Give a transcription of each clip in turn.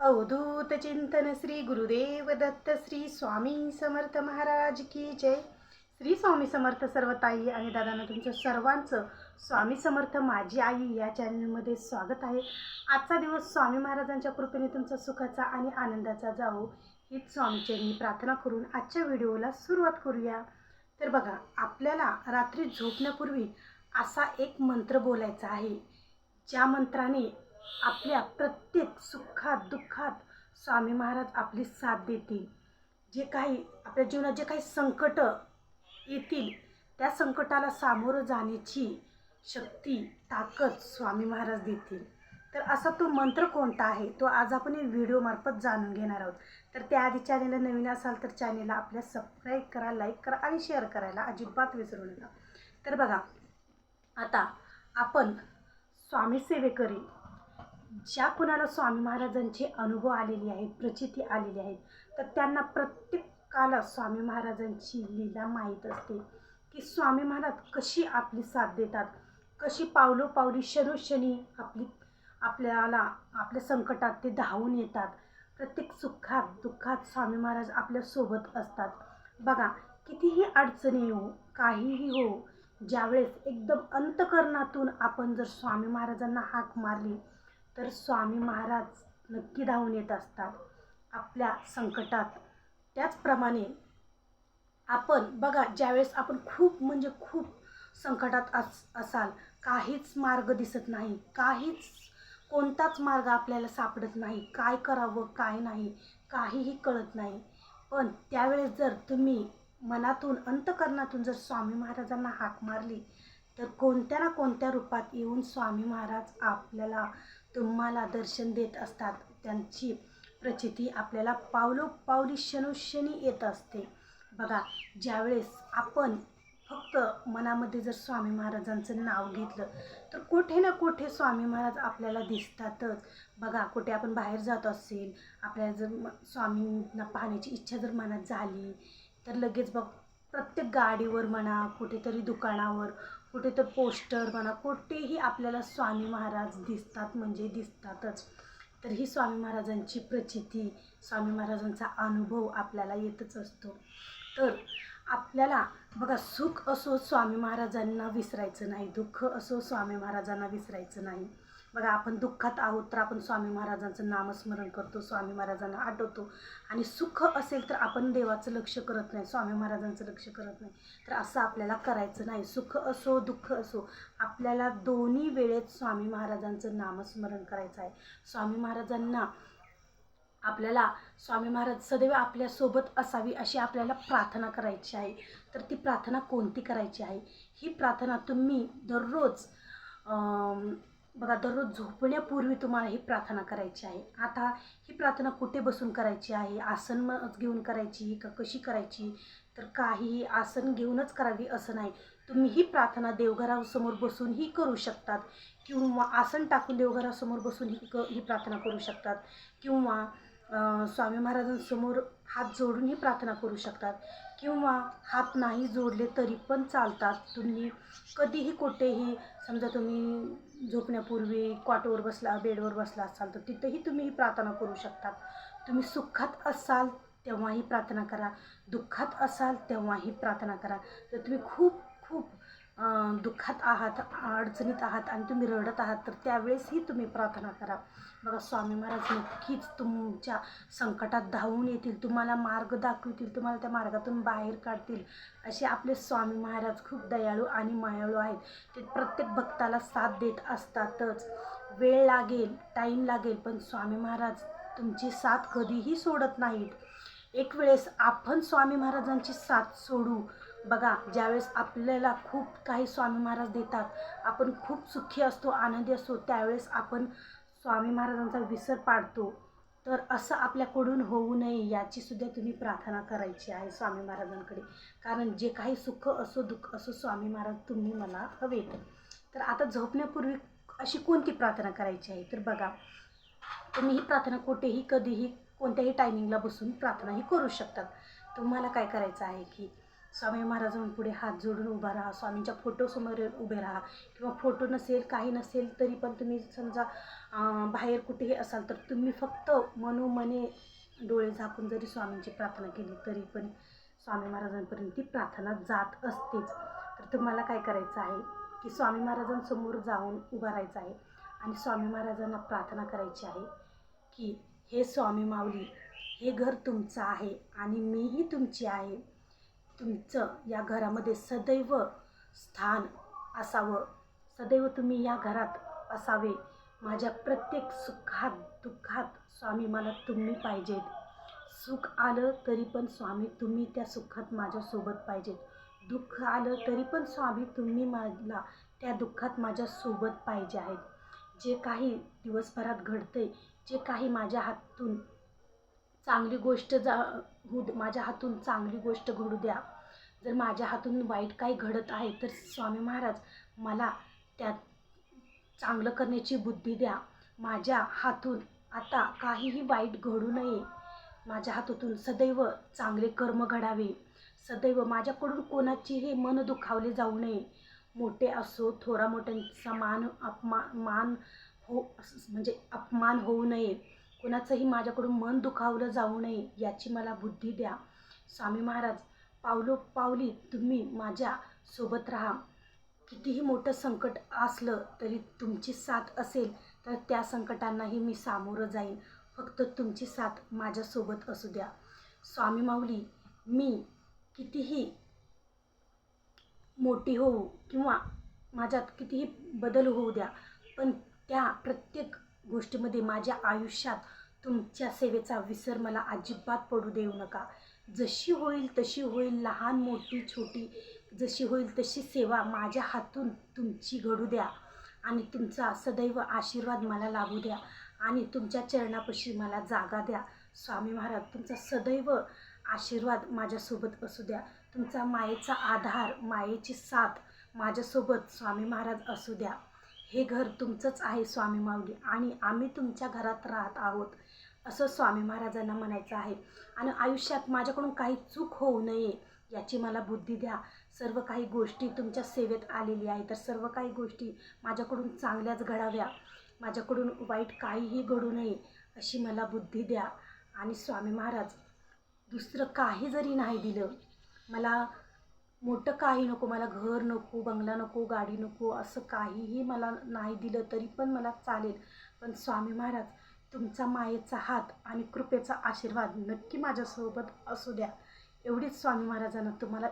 अवधूत चिंतन श्री गुरुदेव दत्त श्री स्वामी समर्थ महाराज की जय. श्री स्वामी समर्थ सर्व ताई आणि दादांना तुमचं सर्वांचं स्वामी समर्थ माझी आई या चॅनलमध्ये स्वागत आहे. आजचा दिवस स्वामी महाराजांच्या कृपेने तुमचा सुखाचा आणि आनंदाचा जावो. हीच स्वामीचरणी प्रार्थना करून आजच्या व्हिडिओला सुरुवात करूया. तर बघा आपल्याला रात्री झोपण्यापूर्वी असा एक मंत्र बोलायचा आहे. ज्या मंत्राने आपल्या प्रत्येक सुखात दुःखात स्वामी महाराज आपली साथ देतील. जे काही आपल्या जीवनात जे काही संकट येतील त्या संकटाला सामोरं जाण्याची शक्ती ताकद स्वामी महाराज देतील. तर असा तो मंत्र कोणता आहे? तो आज आपण या व्हिडिओमार्फत जाणून घेणार आहोत. तर त्याआधी चॅनेलला नवीन असाल तर चॅनेलला आपल्या सबस्क्राईब करा लाईक करा आणि शेअर करायला अजिबात विसरू नका. तर बघा आता आपण स्वामी सेवेकरी ज्या कुणाला स्वामी महाराजांचे अनुभव आलेले आहेत प्रचिती आलेली आहेत तर त्यांना प्रत्येकाला स्वामी महाराजांची लीला माहीत असते की स्वामी महाराज कशी आपली साथ देतात कशी पावलोपावली क्षणोक्षणी आपली आपल्याला आपल्या संकटात ते धावून येतात. प्रत्येक सुखात दुःखात स्वामी महाराज आपल्यासोबत असतात. बघा कितीही अडचणी येऊ काहीही हो ज्यावेळेस एकदम अंतकरणातून आपण जर स्वामी महाराजांना हाक मारली तर स्वामी महाराज नक्की धावून येत असतात आपल्या संकटात. त्याचप्रमाणे आपण बघा ज्यावेळेस आपण खूप म्हणजे खूप संकटात अस असाल काहीच मार्ग दिसत नाही काहीच कोणताच मार्ग आपल्याला सापडत नाही काय करावं काय नाही काहीही कळत नाही. पण त्यावेळेस जर तुम्ही मनातून अंतकरणातून जर स्वामी महाराजांना हाक मारली तर कोणत्या ना कोणत्या रूपात येऊन स्वामी महाराज आपल्याला तुम्हाला दर्शन देत असतात. त्यांची प्रचिती आपल्याला पावलोपावली क्षणोक्षणी येत असते. बघा ज्यावेळेस आपण फक्त मनामध्ये जर स्वामी महाराजांचं नाव घेतलं तर कुठे ना कुठे स्वामी महाराज आपल्याला दिसतातच. बघा कुठे आपण बाहेर जात असेल आपल्याला जर स्वामींना पाहण्याची इच्छा जर मनात झाली तर लगेच बघ प्रत्येक गाडीवर म्हणा कुठेतरी दुकानावर कुठे तर पोस्टर म्हणा कुठेही आपल्याला स्वामी महाराज दिसतात म्हणजे दिसतातच. तर ही स्वामी महाराजांची प्रचिती स्वामी महाराजांचा अनुभव आपल्याला येतच असतो. तर आपल्याला बघा सुख असो स्वामी महाराजांना विसरायचं नाही दुःख असो स्वामी महाराजांना विसरायचं नाही. बघा आपण दुःखात आहोत तर आपण स्वामी महाराजांचं नामस्मरण करतो स्वामी महाराजांना आठवतो. आणि सुख असेल तर आपण देवाचं लक्ष करत नाही स्वामी महाराजांचं लक्ष करत नाही. तर असं आपल्याला करायचं नाही. सुख असो दुःख असो आपल्याला दोन्ही वेळेत स्वामी महाराजांचं नामस्मरण करायचं आहे. स्वामी महाराजांना आपल्याला स्वामी महाराज सदैव आपल्यासोबत असावी अशी आपल्याला प्रार्थना करायची आहे. तर ती प्रार्थना कोणती करायची आहे? ही प्रार्थना तुम्ही दररोज बघा दररोज झोपण्यापूर्वी तुम्हाला ही प्रार्थना करायची आहे. आता ही प्रार्थना कुठे बसून करायची आहे? आसन मग घेऊन करायची का कशी करायची? तर काहीही आसन घेऊनच करावी असं नाही. तुम्ही ही प्रार्थना देवघरासमोर बसूनही करू शकतात किंवा आसन टाकून देवघरासमोर बसून ही क ही प्रार्थना करू शकतात किंवा स्वामी महाराजांसमोर हात जोडून ही प्रार्थना करू शकतात. किंवा हात नाही जोडले तरी पण चालतात. तुम्ही कधीही कुठेही समजा तुम्ही झोपण्यापूर्वी क्वाटवर बसला बेडवर बसला असाल तर तिथंही तुम्ही ही प्रार्थना करू शकतात तुम्ही सुखात असाल तेव्हाही प्रार्थना करा. दुःखात असाल तेव्हाही प्रार्थना करा. तर तुम्ही खूप खूप दुःखात आहात अडचणीत आहात आणि तुम्ही रडत आहात तर त्यावेळेसही तुम्ही प्रार्थना करा. बघा स्वामी महाराज नक्कीच तुमच्या संकटात धावून येतील तुम्हाला मार्ग दाखवतील तुम्हाला त्या मार्गातून बाहेर काढतील असे आपले स्वामी महाराज खूप दयाळू आणि मायाळू आहेत. ते प्रत्येक भक्ताला साथ देत असतातच. वेळ लागेल टाईम लागेल पण स्वामी महाराज तुमची साथ कधीही सोडत नाहीत. एक वेळेस आपण स्वामी महाराजांची साथ सोडू बघा ज्यावेळेस आपल्याला खूप काही स्वामी महाराज देतात आपण खूप सुखी असतो आनंदी असतो त्यावेळेस आपण स्वामी महाराजांचा विसर पाडतो. तर असं आपल्याकडून होऊ नये याची सुद्धा तुम्ही प्रार्थना करायची आहे स्वामी महाराजांकडे. कारण जे काही सुख असो दुःख असो स्वामी महाराज तुम्ही मला हवेत. तर आता झोपण्यापूर्वी अशी कोणती प्रार्थना करायची आहे? तर बघा तुम्ही ही प्रार्थना कुठेही कधीही कोणत्याही टायमिंगला बसून प्रार्थनाही करू शकतात तुम्हाला काय करायचं आहे की स्वामी महाराजांपुढे हात जोडून उभा राहा स्वामींच्या फोटोसमोर उभे राहा. किंवा फोटो नसेल काही नसेल तरी पण तुम्ही समजा बाहेर कुठेही असाल तर तुम्ही फक्त मनोमने डोळे झाकून जरी स्वामींची प्रार्थना केली तरी पण स्वामी महाराजांपर्यंत ती प्रार्थना जात असतेच. तर तुम्हाला काय करायचं आहे? की स्वामी महाराजांसमोर जाऊन उभं राहायचं आहे आणि स्वामी महाराजांना प्रार्थना करायची आहे की हे स्वामी माऊली हे घर तुमचं आहे आणि मीही तुमची आहे. तुमचं या घरामध्ये सदैव स्थान असावं. सदैव तुम्ही या घरात असावे. माझ्या प्रत्येक सुखात दुःखात स्वामी मला तुम्ही पाहिजेत. सुख आलं तरी पण स्वामी तुम्ही त्या सुखात माझ्यासोबत पाहिजेत. दुःख आलं तरी पण स्वामी तुम्ही मला त्या दुःखात माझ्यासोबत पाहिजे आहेत. जे काही दिवसभरात घडते जे काही माझ्या हातून चांगली गोष्ट जा होऊ दे- माझ्या हातून चांगली गोष्ट घडू द्या. जर माझ्या हातून वाईट काही घडत आहे तर स्वामी महाराज मला त्यात चांगलं करण्याची बुद्धी द्या. माझ्या हातून आता काहीही वाईट घडू नये. माझ्या हातातून सदैव चांगले कर्म घडावे. सदैव माझ्याकडून कोणाचेही मन दुखावले जाऊ नये. मोठे असो थोरा मोठ्यांचा मान अपमान मान हो म्हणजे अपमान होऊ नये. कोणाचंही माझ्याकडून मन दुखावलं जाऊ नये याची मला बुद्धी द्या. स्वामी महाराज पावलो पावली तुम्ही माझ्या सोबत राहा. कितीही मोठं संकट असलं तरी तुमची साथ असेल तर त्या संकटांनाही मी सामोरं जाईन. फक्त तुमची साथ माझ्यासोबत असू द्या. स्वामी माऊली मी कितीही मोठी होऊ किंवा माझ्यात कितीही बदल होऊ द्या पण त्या प्रत्येक गोष्टीमध्ये माझ्या आयुष्यात तुमच्या सेवेचा विसर मला अजिबात पडू देऊ नका. जशी होईल तशी होईल लहान मोठी छोटी. जशी होईल तशी सेवा माझ्या हातून तुमची घडू द्या आणि तुमचा सदैव आशीर्वाद मला लाभू द्या आणि तुमच्या चरणापाशी मला जागा द्या. स्वामी महाराज तुमचा सदैव आशीर्वाद माझ्यासोबत असू द्या. तुमचा मायेचा आधार मायेची साथ माझ्यासोबत स्वामी महाराज असू द्या. हे घर तुमचंच आहे स्वामी माऊली. आणि आम्ही तुमच्या घरात राहत आहोत असं स्वामी महाराजांना म्हणायचं आहे. आणि आयुष्यात माझ्याकडून काही चूक होऊ नये याची मला बुद्धी द्या. सर्व काही गोष्टी तुमच्या सेवेत आलेली आहे तर सर्व काही गोष्टी माझ्याकडून चांगल्याच घडाव्या. माझ्याकडून वाईट काहीही घडू नये अशी मला बुद्धी द्या. आणि स्वामी महाराज दुसरं काही जरी नाही दिलं मला मोठं काही नको मला घर नको बंगला नको गाडी नको असं काहीही मला नाही दिलं तरी पण मला चालेल. पण स्वामी महाराज तुमचा मायेचा हात आणि कृपेचा आशीर्वाद नक्की माझ्यासोबत असू द्या. एवढीच स्वामी महाराजांना तुम्हाला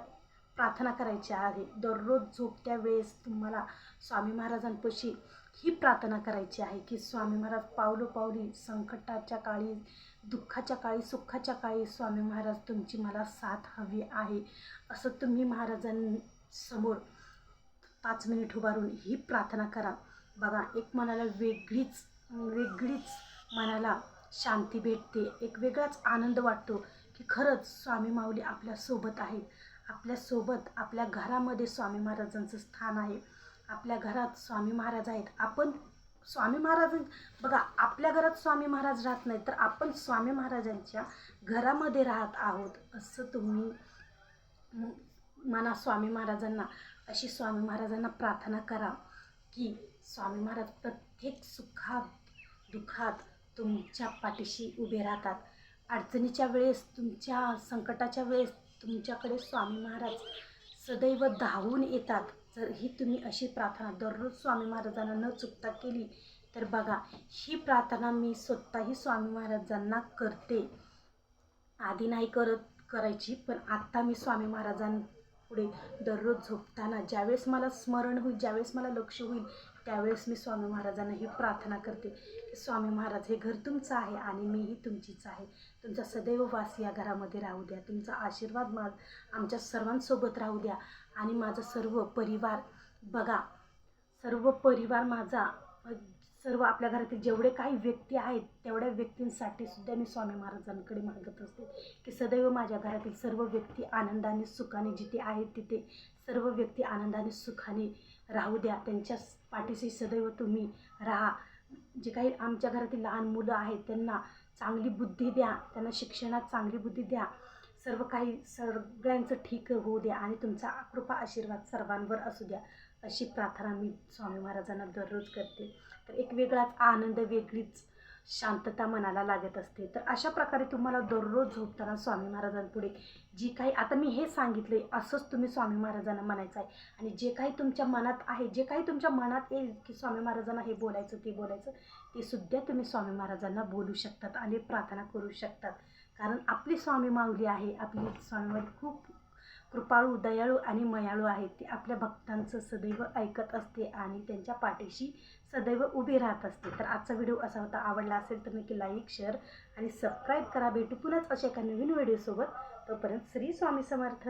प्रार्थना करायची आहे. दररोज झोपत्या वेळेस तुम्हाला स्वामी महाराजांपाशी ही प्रार्थना करायची आहे की स्वामी महाराज पावलो पावली संकटाच्या काळी दुःखाच्या काळी सुखाच्या काळी स्वामी महाराज तुमची मला साथ हवी आहे. असं तुम्ही महाराजांसमोर पाच मिनिट उभारून ही प्रार्थना करा. बघा एक मनाला वेगळीच वेगळीच मनाला शांती भेटते. एक वेगळाच आनंद वाटतो की खरंच स्वामी माऊली आपल्यासोबत आहेत. आपल्यासोबत आपल्या घरामध्ये स्वामी महाराजांचं स्थान आहे. आपल्या घरात स्वामी महाराज आहेत. आपण स्वामी महाराज बघा आपल्या घरात स्वामी महाराज राहत नाही तर आपण स्वामी महाराजांच्या घरामध्ये राहत आहोत असं तुम्ही मना म्हणा स्वामी महाराजांना. अशी स्वामी महाराजांना प्रार्थना करा की स्वामी महाराज प्रत्येक सुखात दुःखात तुमच्या पाठीशी उभे राहतात. अडचणीच्या वेळेस तुमच्या संकटाच्या वेळेस तुमच्याकडे स्वामी महाराज सदैव धावून येतात. जर ही तुम्ही अशी प्रार्थना दररोज स्वामी महाराजांना न चुकता केली तर बघा ही प्रार्थना मी स्वतःही स्वामी महाराजांना करते. आधी नाही करत करायची पण आत्ता मी स्वामी महाराजांपुढे दररोज झोपताना ज्यावेळेस मला स्मरण होईल ज्यावेळेस मला लक्ष होईल त्यावेळेस मी स्वामी महाराजांना ही प्रार्थना करते की स्वामी महाराज हे घर तुमचं आहे आणि मीही तुमचीच आहे. तुमचा सदैव वास या घरामध्ये राहू द्या. तुमचा आशीर्वाद मा आमच्या सर्वांसोबत राहू द्या. आणि माझा सर्व परिवार बघा. सर्व परिवार माझा सर्व आपल्या घरातील जेवढे काही व्यक्ती आहेत तेवढ्या व्यक्तींसाठी सुद्धा मी स्वामी महाराजांकडे मागत असते की सदैव माझ्या घरातील सर्व व्यक्ती आनंदाने सुखाने जिथे आहेत तिथे सर्व व्यक्ती आनंदाने सुखाने राहू द्या. त्यांच्या पाठीशी सदैव तुम्ही राहा. जे काही आमच्या घरातील लहान मुलं आहेत त्यांना चांगली बुद्धी द्या. त्यांना शिक्षणात चांगली बुद्धी द्या. सर्व काही सगळ्यांचं ठीक होऊ द्या आणि तुमचा कृपा आशीर्वाद सर्वांवर असू द्या अशी प्रार्थना मी स्वामी महाराजांना दररोज करते. तर एक वेगळाच आनंद वेगळीच शांतता मनाला लागत असते. तर अशा प्रकारे तुम्हाला दररोज झोपताना स्वामी महाराजांपुढे जी काही आता मी हे सांगितले असंच तुम्ही स्वामी महाराजांना म्हणायचं आहे. आणि जे काही तुमच्या मनात आहे जे काही तुमच्या मनात येईल की स्वामी महाराजांना हे बोलायचं ते बोलायचं ते सुद्धा तुम्ही स्वामी महाराजांना बोलू शकतात आणि प्रार्थना करू शकतात. कारण आपली स्वामी माऊली आहे आपली स्वामी माऊली खूप कृपाळू दयाळू आणि मयाळू आहे ते आपल्या भक्तांचं सदैव ऐकत असते आणि त्यांच्या पाठीशी सदैव उभी राहत असते. तर आजचा व्हिडिओ असा होता. आवडला असेल तर नक्की लाईक शेअर आणि सबस्क्राईब करा. भेटू पुन्हाच अशा एका नवीन व्हिडिओसोबत तोपर्यंत श्री स्वामी समर्थ.